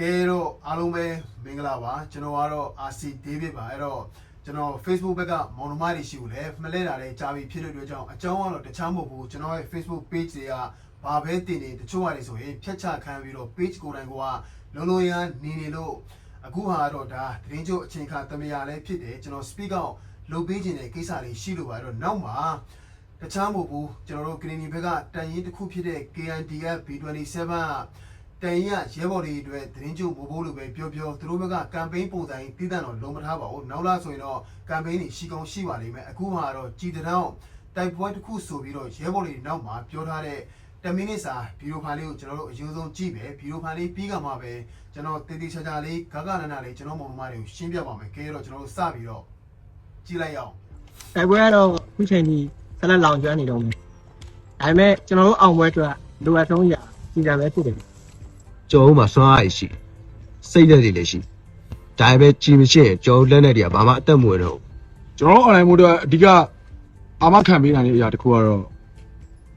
ကဲတော့အားလုံးပဲမင်္ဂလာပါကျွန်တော်ကတော့ RC David ပါအဲ့တော့ကျွန်တော် Facebook ဘက်ကမောင်နှမတွေရှိကိုလည်းမလဲတာလည်းကြားပြီးဖြစ်တဲ့အတွက်ကြောင့်အကြောင်းကတော့တခြားမဟုတ်ဘူးကျွန်တော်ရဲ့ Facebook page တွေကဘာပဲတင်နေတချို့ဟာတွေဆိုရင်ဖြတ်ချခံပြီးတော့ page ကိုယ်တိုင်ကလုံးလုံးရန်နေနေလို့အခုဟာတော့ဒါသတင်းချုပ်အချိန်ခါတမယာလည်းဖြစ်တယ်ကျွန်တော် speak out လုပ်ပေးခြင်းတဲ့ကိစ္စလေးရှိလို့ပါအဲ့တော့နောက်မှာတခြားမဟုတ်ဘူးကျွန်တော်တို့ကရင်နီဘက်ကတန်ရင်တစ်ခုဖြစ်တဲ့ KNDF B27 တန်ရင်ကရဲဘော်တွေအတွက်သတင်းကြိုမိုးဘိုးလိုပဲပြောပြောသူတို့ဘက်ကကမ်ပိန်းပုံစံကြီးတည်တံ့တော့လုံးမထားပါဘူးနောက်လာဆိုရင်တော့ကမ်ပိန်းတွေရှိကောင်းရှိပါလိမ့်မယ်အခုမှာတော့ကြည်တရောင်းတိုက်ပွဲတစ်ခုဆိုပြီးတော့ရဲဘော်တွေနောက်မှာပြောထားတဲ့တမိနစ်စာဗီဒီယိုဖိုင်လေးကိုကျွန်တော်တို့အရင်ဆုံးကြည့်ပဲဗီဒီယိုဖိုင်လေးပြီးကမှပဲကျွန်တော်တည်တည်ချာချာလေးဂဂနနာလေးကျွန်တော်မောင်နှမတွေကိုရှင်းပြပါမယ်ကဲတော့ကျွန်တော်တို့စပြီးတော့ကြည့်လိုက်ရအောင်တိုက်ပွဲကတော့အခုချိန်ကြီးဆက်လက်လောင်ကျွမ်းနေတော့မယ်ဒါပေမဲ့ကျွန်တော်တို့အောင်ပွဲအတွက်လိုအပ်ဆုံးရာစီကံပဲဖြစ်တယ် ကျော်ဦးမှာစွမ်းအားရရှိစိတ်ဓာတ်တွေလည်းရှိဒါပေမဲ့ကြည်မရှိရင်ကျော်ဦးလက်နဲ့တွေကဘာမှအသက်မဝင်တော့ကျွန်တော်တို့ online mode ကအဓိကအာမခံပေးနိုင်တဲ့အရာတစ်ခုကတော့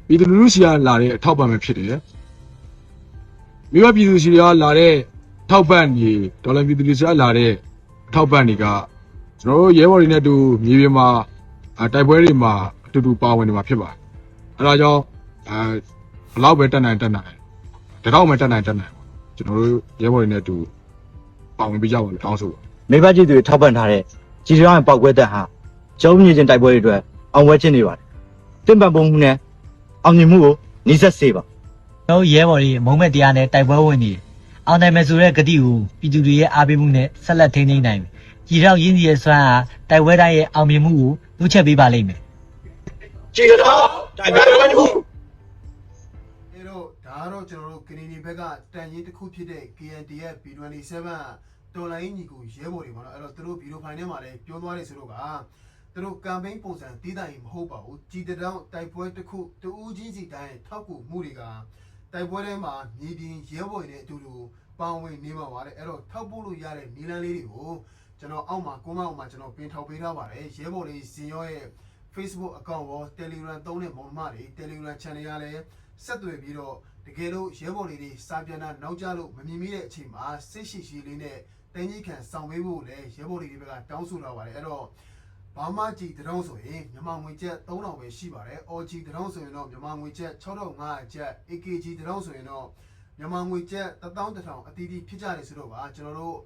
ပြည်သူလူထုစီကလာတဲ့အထောက်ပံ့ပဲဖြစ်တယ်မိဘပြည်သူစီကလာတဲ့ထောက်ပံ့တွေဒေါ်လာပြည်သူလူစီကလာတဲ့အထောက်ပံ့တွေကကျွန်တော်တို့ရဲဘော်တွေနဲ့အတူမြေပြင်မှာအာတိုက်ပွဲတွေမှာအတူတူပါဝင်နေမှာဖြစ်ပါတယ်အဲဒါကြောင့်အဲဘလောက်ပဲတက်နိုင်တက်နိုင်တတော့မှတက်နိုင်တက်နိုင်ပေါ့ ကျွန်တော်တို့ရဲဘော်တွေနဲ့အတူပါဝင်ပေးကြပါလို့တောင်းဆိုပါမိဘကြီးတွေထောက်ပံ့ထားတဲ့ကြီးရောင်းပောက်ကွဲတဲ့ဟာကျုံးမြင့်ချင်းတိုက်ပွဲတွေအတွက်အောင်ပွဲဖြစ်နေပါတယ်။တင်ပံပုံမှုနဲ့အောင်မြင်မှုကိုနှိစက်စေပါကျွန်တော်ရဲဘော်တွေမုံမဲ့တရားနဲ့တိုက်ပွဲဝင်နေတယ်။အောင်နိုင်မယ်ဆိုတဲ့ဂတိကိုပြည်သူတွေရဲ့အားပေးမှုနဲ့ဆက်လက်ထိန်းသိမ်းနိုင်မယ်။ကြည်ရောက်ရင်းစီရဲ့စွမ်းအားတိုက်ပွဲတိုင်းရဲ့အောင်မြင်မှုကိုနှုတ်ချက်ပေးပါလိမ့်မယ်ကြည်တော့တိုက်ပွဲတစ်ခုအဲတော့ ဒါကတော့ကျွန်တော်တို့ကရင်နီဘက်ကတန်ရင်တစ်ခုဖြစ်တဲ့ KNDF B27 တော်လိုင်းညီကိုရဲဘော်တွေပေါ့နော်အဲ့တော့သူတို့ဗီဒီယိုဖိုင်ထဲမှာလည်းပြောသွားတယ်ဆိုတော့ကသူတို့ကမ်ပိန်းပုံစံတည်တိုင်မဟုတ်ပါဘူးကြည်တောင်တိုက်ပွဲတစ်ခုတူးချင်းစီတိုင်းထောက်ကူမှုတွေကတိုက်ပွဲထဲမှာမြေပြင်ရဲဘော်တွေနဲ့အတူတူပေါင်းဝင်နေမှာပါတယ်အဲ့တော့ထောက်ပို့လို့ရတဲ့နီလန်းလေးတွေကိုကျွန်တော်အောက်မှာကွန်မန့်အောက်မှာကျွန်တော်ပင်ထောက်ပေးထားပါတယ်ရဲဘော်တွေဇင်ရောရဲ့ Facebook account ရော Telegram သုံးတဲ့မောင်နှမတွေ Telegram channel ရလည်းဆက်သွယ်ပြီးတော့ တကယ်လို့ရဲဘော်တွေတွေစာပြန်တာနောက်ကျလို့မမြင်မိတဲ့အချိန်မှာစိတ်ရှိရှိလေးနဲ့တင်းကြီးခံဆောင်ပေးဖို့လည်းရဲဘော်တွေတွေဘက်ကတောင်းဆိုလာပါတယ်အဲ့တော့ဘာမှကြည်တောင်းဆိုရင်မြန်မာငွေကျပ်3000ပဲရှိပါတယ်။ OG တောင်းဆိုရင်တော့မြန်မာငွေကျပ်6500ကျပ် AKG တောင်းဆိုရင်တော့မြန်မာငွေကျပ်11000အတီးတီးဖြစ်ကြတယ်ဆိုတော့ပါကျွန်တော်တို့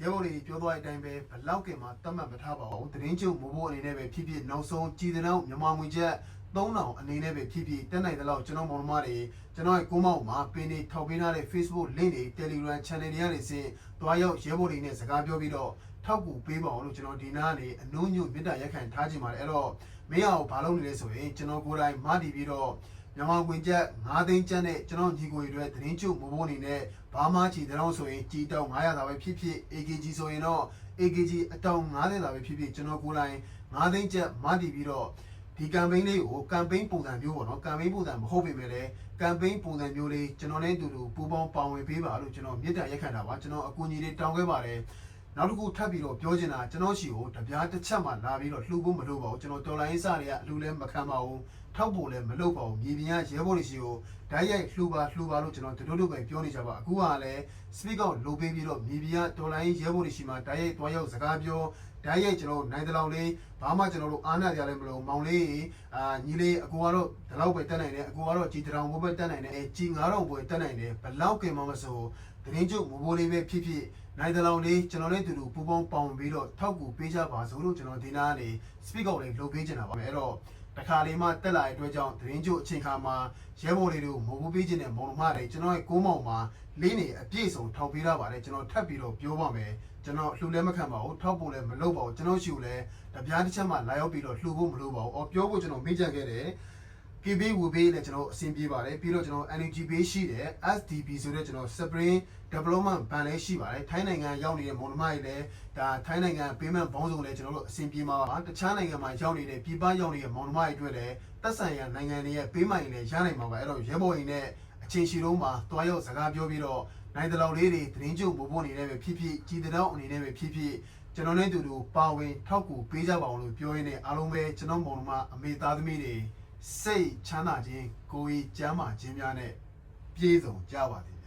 ရဲဘော်တွေပြောသွားတဲ့အတိုင်းပဲဘလောက်ကင်မှာတတ်မှတ်မထားပါဘူး။တရင်ကျုံမိုးဘိုးအနေနဲ့ပဲဖြစ်ဖြစ်နောက်ဆုံးကြည်တဲ့နောက်မြန်မာငွေကျပ် 3000အနေနဲ့ပဲဖြစ်ဖြစ်တက်နိုင်တဲ့လောက်ကျွန်တော်မောင်နှမတွေကျွန်တော်ရဲ့ကိုမောက်မှာပင်နေထောက်ပေးထားတဲ့ Facebook link တွေ Telegram channel တွေကနေစင်တွားရောက်ရဲဘော်တွေနဲ့စကားပြောပြီးတော့ထောက်ကူပေးပါအောင်လို့ကျွန်တော်ဒီနားကနေအနှုံးညွတ်မေတ္တာရက်ခံထားခြင်းပါတယ်အဲ့တော့မင်းအောင်ဘာလုပ်နေလဲဆိုရင်ကျွန်တော်ကိုယ်တိုင်မတည်ပြီးတော့မြန်မာငွေကျပ်9သိန်းကျပ်နဲ့ကျွန်တော်ညီကိုတွေအတွက်သတင်းချုပ်မိုးမိုးအနေနဲ့ဘာမှချီတဲ့တော့ဆိုရင်ကြီးတောင်900သာပဲဖြစ်ဖြစ် AKG ဆိုရင်တော့ AKG အတောင်90သာပဲဖြစ်ဖြစ်ကျွန်တော်ကိုယ်တိုင်9သိန်းကျပ်မတည်ပြီးတော့ ဒီကမ်ပိန်းလေးကိုကမ်ပိန်းပုံစံမျိုးပေါ့နော်ကမ်ပိန်းပုံစံမဟုတ်ပေမဲ့လည်းကမ်ပိန်းပုံစံမျိုးလေးကျွန်တော်နဲ့အတူတူပူးပေါင်းပါဝင်ပေးပါလို့ကျွန်တော်မြစ်တာရက်ခံတာပါကျွန်တော်အကူအညီတွေတောင်းခဲ့ပါတယ် နောက်တစ်ခုထပ်ပြီးတော့ပြောချင်တာကျွန်တော်ရှိကိုတပြားတစ်ချက်မှလာပြီးတော့လှူဖို့မလုပ်ပါဘူးကျွန်တော်တော်လိုင်းစတွေကအလှူလည်းမခံပါဘူးထောက်ဖို့လည်းမလုပ်ပါဘူးမြေပြင်ကရဲဘော်တွေရှိကိုဓာတ်ရိုက်လှူပါလှူပါလို့ကျွန်တော်တို့တို့ပဲပြောနေကြပါအခုကလည်း speak out လုပ်ပေးပြီးတော့မြေပြင်ကတော်လိုင်းရဲဘော်တွေရှိမှဓာတ်ရိုက်တွားရောက်စကားပြောဓာတ်ရိုက်ကျွန်တော်နိုင်တလောင်လေးဘာမှကျွန်တော်တို့အားနာကြလည်းမလို့မောင်လေးအာညီလေးအကူကတော့ဒီလောက်ပဲတက်နိုင်တယ်အကူကတော့ကြီးတောင်ဘိုးပဲတက်နိုင်တယ်အဲကြီး9000ဘိုးတက်နိုင်တယ်ဘလောက်ကင်မမဆိုတရင်ကျုပ်မိုးဘိုးလေးပဲဖြစ်ဖြစ် နိုင်တလောင်လေးကျွန်တော်နဲ့တူတူပူပေါင်းပေါင်ပြီးတော့ထောက်ကူပေးကြပါစို့လို့ကျွန်တော်ဒီနားကနေ speak out လေးလုပ်ပေးချင်တာပါအဲ့တော့တခါလေးမှတက်လာတဲ့အတွက်ကြောင့်သတင်းကြိုအချိန်ခါမှာရဲဘော်တွေတို့မဟုတ်ဘူးပေးခြင်းနဲ့မောင်နှမတွေကျွန်တော်ရဲ့ကိုးမောင်မှာလေးနေအပြည့်စုံထောက်ပေးရပါတယ်ကျွန်တော်ထပ်ပြီးတော့ပြောပါမယ်ကျွန်တော်လှူလည်းမခံပါဘူးထောက်ဖို့လည်းမလုပ်ပါဘူးကျွန်တော်ရှိကိုလည်းတပြားတစ်ချက်မှလာရောက်ပြီးတော့လှူဖို့မလုပ်ပါဘူးအော်ပြောဖို့ကျွန်တော်မေ့ကြခဲ့တယ် KB ဝူပေးလည်းကျွန်တော်အဆင်ပြေပါတယ်ပြီးတော့ကျွန်တော် energy base ရှိတယ် SDP ဆိုတဲ့ကျွန်တော် spring development ban လည်းရှိပါတယ်ထိုင်းနိုင်ငံရောက်နေတဲ့မောင်နှမတွေလည်းဒါထိုင်းနိုင်ငံ payment ဘောင်းဆောင်လည်းကျွန်တော်တို့အဆင်ပြေမှာပါတခြားနိုင်ငံမှာရောက်နေတဲ့ပြည်ပရောက်နေတဲ့မောင်နှမတွေအတွက်လည်းသက်ဆိုင်ရာနိုင်ငံတွေရဲ့ပေးမှန်ရင်လည်းရနိုင်မှာပါအဲ့တော့ရဲဘော်ရင်နဲ့အချင်းရှိလုံးမှာတွားရောက်စကားပြောပြီးတော့နိုင်တလောက်လေးတွေသတင်းကြုံပို့ဖို့အနေနဲ့ပဲဖြစ်ဖြစ်ကြည်တဲ့အနေနဲ့ပဲဖြစ်ဖြစ်ကျွန်တော်နဲ့အတူတူပါဝင်ထောက်ကူပေးကြပါအောင်လို့ပြောရင်းနဲ့အားလုံးပဲကျွန်တော်မောင်နှမအမေသားသမီးတွေ စိတ်ချမ်းသာခြင်းကိုယ်ကြီးကျမ်းမာခြင်းများနဲ့ပြည့်စုံကြပါစေ